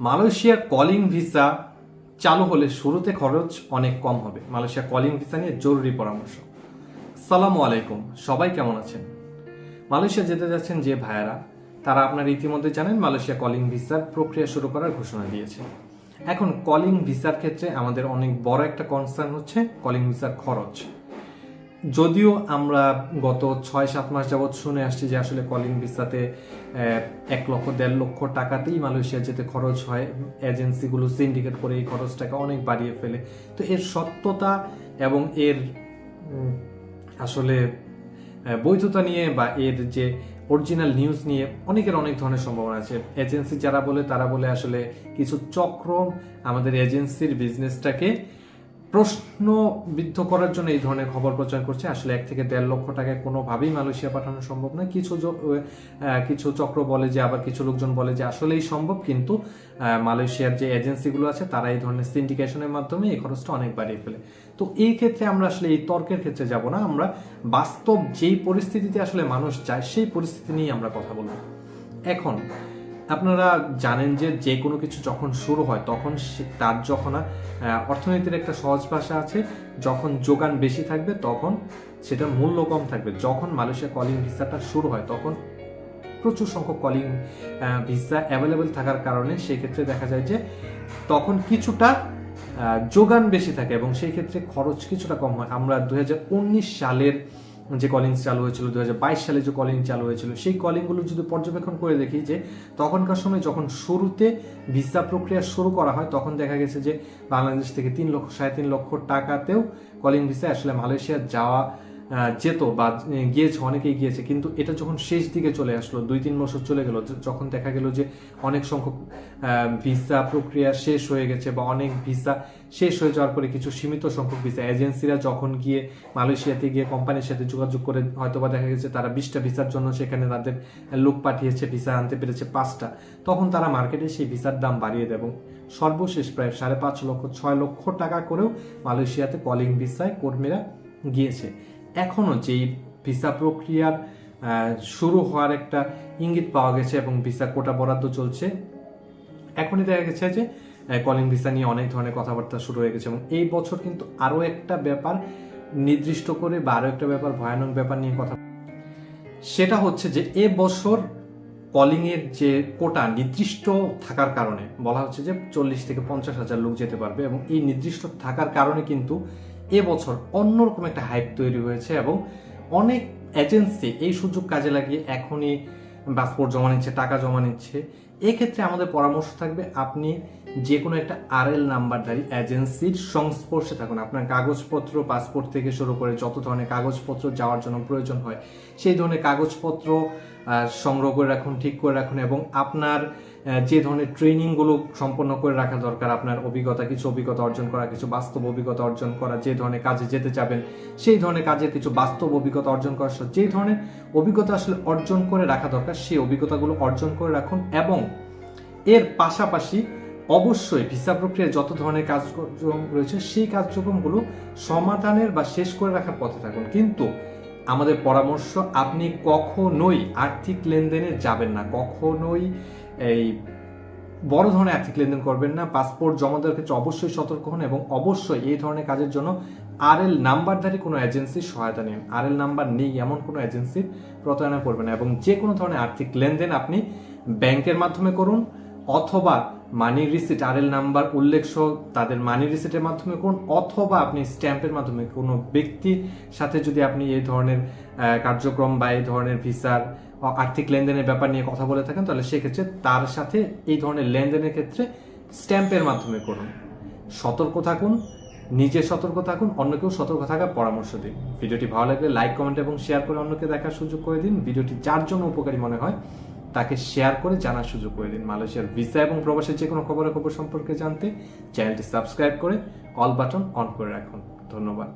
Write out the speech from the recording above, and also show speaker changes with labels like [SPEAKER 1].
[SPEAKER 1] মালয়েশিয়ার calling visa চালু হলে শুরুতে খরচ অনেক কম হবে। মালয়েশিয়া কলিং ভিসা নিয়ে জরুরি পরামর্শ। সালামু আলাইকুম, সবাই কেমন আছেন? মালয়েশিয়া যেতে যাচ্ছেন যে ভাইয়ারা, তারা আপনার ইতিমধ্যে জানেন মালয়েশিয়া কলিং ভিসার প্রক্রিয়া শুরু করার ঘোষণা দিয়েছে। এখন কলিং ভিসার ক্ষেত্রে আমাদের অনেক বড় একটা কনসার্ন হচ্ছে কলিং ভিসার খরচ। যদিও আমরা গত ছয়, সাত মাস যাবৎ শুনে আসছি যে আসলে কলিং ভিসাতে এক লক্ষ, দেড় লক্ষ টাকাতেই মালয়েশিয়া যেতে খরচ হয়। এজেন্সিগুলো, সিন্ডিকেট করে এই খরচটাকে অনেক বাড়িয়ে ফেলে। তো এর সত্যতা এবং এর আসলে বৈধতা নিয়ে বা এর যে অরিজিনাল নিউজ নিয়ে অনেকের অনেক ধরনের সম্ভাবনা আছে। এজেন্সি যারা বলে, তারা বলে আসলে কিছু চক্র আমাদের এজেন্সির বিজনেসটাকে প্রশ্নবিদ্ধ করার জন্য এই ধরনের খবর প্রচার করছে। আসলে এক থেকে দেড় লক্ষ টাকায় কোনোভাবেই মালয়েশিয়া পাঠানো সম্ভব নয়। কিছু কিছু চক্র বলে যে, আবার কিছু লোকজন বলে যে, আসলেই সম্ভব। কিন্তু মালয়েশিয়ার যে এজেন্সিগুলো আছে, তারা এই ধরনের সিন্ডিকেশনের মাধ্যমে এই খরচটা অনেক বাড়িয়ে ফেলে। তো এই ক্ষেত্রে আমরা আসলে এই তর্কের ক্ষেত্রে যাব না। আমরা বাস্তব যেই পরিস্থিতিতে আসলে মানুষ যায়, সেই পরিস্থিতি নিয়ে আমরা কথা বলব। এখন আপনারা জানেন যে যে কোনো কিছু যখন শুরু হয়, তখন তার যখন অর্থনীতির একটা সহজ ভাষা আছে, যখন যোগান বেশি থাকবে, তখন সেটার মূল্য কম থাকবে। যখন মালয়েশিয়া কলিং ভিসাটা শুরু হয়, তখন প্রচুর সংখ্যক কলিং ভিসা অ্যাভেলেবেল থাকার কারণে সেই ক্ষেত্রে দেখা যায় যে তখন কিছুটা যোগান বেশি থাকে এবং সেই ক্ষেত্রে খরচ কিছুটা কম হয়। আমরা দু হাজার উনিশ সালের যে কলিং চালু হয়েছিল দুই হাজার বাইশ সালে যে কলিং চালু হয়েছিল, সেই কলিংগুলো যদি পর্যবেক্ষণ করে দেখি যে, তখনকার সময় যখন শুরুতে ভিসা প্রক্রিয়া শুরু করা হয়, তখন দেখা গেছে যে বাংলাদেশ থেকে তিন লক্ষ, সাড়ে তিন লক্ষ টাকাতেও কলিং ভিসা আসলে মালয়েশিয়া যাওয়া যেত বা গিয়েছে, অনেকেই গিয়েছে, কিন্তু এটা যখন শেষ দিকে চলে আসলো, দুই তিন বছর চলে গেল যখন দেখা গেল যে অনেক সংখ্যক ভিসা প্রক্রিয়া শেষ হয়ে গেছে বা অনেক ভিসা শেষ হয়ে যাওয়ার পরে কিছু সীমিত সংখ্যক ভিসা, এজেন্সিরা যখন গিয়ে মালয়েশিয়াতে গিয়ে কোম্পানির সাথে যোগাযোগ করে হয়তোবা দেখা গেছে তারা বিশটা ভিসার জন্য সেখানে তাদের লোক পাঠিয়েছে, ভিসা আনতে পেরেছে পাঁচটা, তখন তারা মার্কেটে সেই ভিসার দাম বাড়িয়ে দেয় সর্বশেষ প্রায় সাড়ে পাঁচ লক্ষ, ছয় লক্ষ টাকা করেও মালয়েশিয়াতে কলিং ভিসায় কর্মীরা গিয়েছে। এখনও যেই ভিসা প্রক্রিয়ার শুরু হওয়ার একটা ইঙ্গিত পাওয়া গেছে এবং ভিসা কোটা বরাদ্দ চলছে, এখনই দেখা গেছে যে কলিং ভিসা নিয়ে অনেক ধরনের কথাবার্তা শুরু হয়ে গেছে এবং এই বছর কিন্তু আরও একটা ব্যাপার নির্দিষ্ট করে বা আরও একটা ব্যাপার ভয়ানক ব্যাপার নিয়ে কথা সেটা হচ্ছে যে এ বছর কলিং এর যে কোটা নির্দিষ্ট থাকার কারণে, বলা হচ্ছে যে চল্লিশ থেকে পঞ্চাশ হাজার লোক যেতে পারবে এবং এই নির্দিষ্ট থাকার কারণে কিন্তু এবছর অন্যরকম একটা হাইপ তৈরি হয়েছে এবং অনেক এজেন্সি এই সুযোগ কাজে লাগিয়ে এখনই পাসপোর্ট জমা নিচ্ছে, টাকা জমা নিচ্ছে। এক্ষেত্রে আমাদের পরামর্শ থাকবে আপনি যে কোনো একটা আরএল নাম্বারধারী এজেন্সির সংস্পর্শে থাকুন। আপনার কাগজপত্র পাসপোর্ট থেকে শুরু করে যত ধরনের কাগজপত্র যাওয়ার জন্য প্রয়োজন হয়, সেই ধরনের কাগজপত্র সংগ্রহ করে রাখুন, ঠিক করে রাখুন এবং আপনার যে ধরনের ট্রেনিংগুলো সম্পন্ন করে রাখা দরকার, আপনার অভিজ্ঞতা, কিছু অভিজ্ঞতা অর্জন করা, কিছু বাস্তব অভিজ্ঞতা অর্জন করা, যে ধরনের কাজে যেতে চাবেন, সেই ধরনের কাজের কিছু বাস্তব অভিজ্ঞতা অর্জন করা যে ধরনের অভিজ্ঞতা আসলে অর্জন করে রাখা দরকার, সেই অভিজ্ঞতাগুলো অর্জন করে রাখুন এবং এর পাশাপাশি অবশ্যই ভিসা প্রক্রিয়ায় যত ধরনের কার্যক্রম রয়েছে, সেই কার্যক্রমগুলো সমাধানের বা শেষ করে রাখার পথে থাকুন। কিন্তু আমাদের পরামর্শ, আপনি কখনোই আর্থিক লেনদেনে যাবেন না। কখনোই এই বড় ধরনের আর্থিক লেনদেন করবেন না। পাসপোর্ট জমা দেওয়ার ক্ষেত্রে অবশ্যই সতর্ক হন এবং অবশ্যই এই ধরনের কাজের জন্য আর এল নাম্বারধারী কোনো এজেন্সির সহায়তা নিন। আর এল নাম্বার নেই এমন কোনো এজেন্সির প্রতারণা করবেন না এবং যে কোনো ধরনের আর্থিক লেনদেন আপনি ব্যাংকের মাধ্যমে করুন অথবা মানি রিসিট আর এল নাম্বার উল্লেখ সহ তাদের মানি রিসিটের মাধ্যমে করুন অথবা আপনি স্ট্যাম্পের মাধ্যমে কোনো ব্যক্তির সাথে যদি আপনি এই ধরনের কার্যক্রম বা এই ধরনের ভিসার আর্থিক লেনদেনের ব্যাপার নিয়ে কথা বলে থাকেন, তাহলে সেক্ষেত্রে তার সাথে এই ধরনের লেনদেনের ক্ষেত্রে স্ট্যাম্পের মাধ্যমে করুন। সতর্ক থাকুন, নিজে সতর্ক থাকুন, অন্যকেও সতর্ক থাকার পরামর্শ দিন। ভিডিওটি ভালো লাগলে লাইক, কমেন্ট এবং শেয়ার করে অন্যকে দেখার সুযোগ করে দিন। ভিডিওটি যার জন্য উপকারী মনে হয়, তাকে শেয়ার করে জানার সুযোগ করে দিন। মালয়েশিয়ার ভিসা এবং প্রবাসের যে কোনো খবরাখবর সম্পর্কে জানতে চ্যানেলটি সাবস্ক্রাইব করে অল বাটন অন করে রাখুন। ধন্যবাদ।